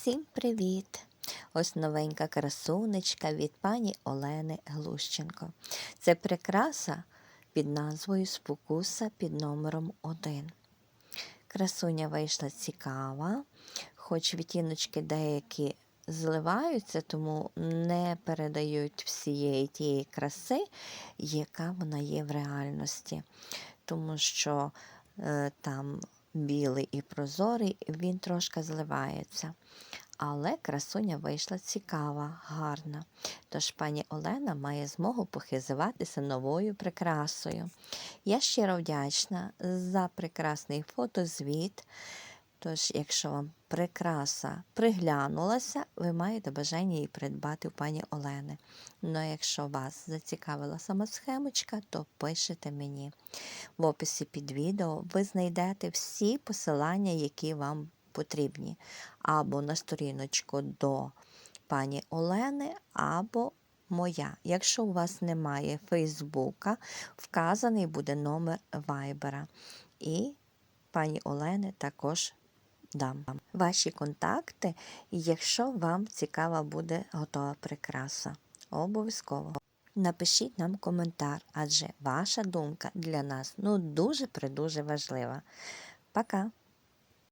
Всім привіт! Ось новенька красунечка від пані Олени Глущенко. Це прикраса під назвою Спокуса під номером 1. Красуня вийшла цікава, хоч відтіночки деякі зливаються, тому не передають всієї тієї краси, яка вона є в реальності. Тому що е, там білий і прозорий, він трошки зливається. Але красуня вийшла цікава, гарна. Тож пані Олена має змогу похизуватися новою прикрасою. Я щиро вдячна за прекрасний фотозвіт. Тож, якщо вам прикраса приглянулася, ви маєте бажання її придбати у пані Олени. Ну а якщо вас зацікавила сама схемочка, то пишете мені. В описі під відео ви знайдете всі посилання, які вам потрібні, або на сторіночку до пані Олени, або моя. Якщо у вас немає Фейсбука, вказаний буде номер Вайбера. І пані Олени також дам ваші контакти, якщо вам цікава буде готова прикраса. Обов'язково. Напишіть нам коментар, адже ваша думка для нас ну дуже-придуже важлива. Пока!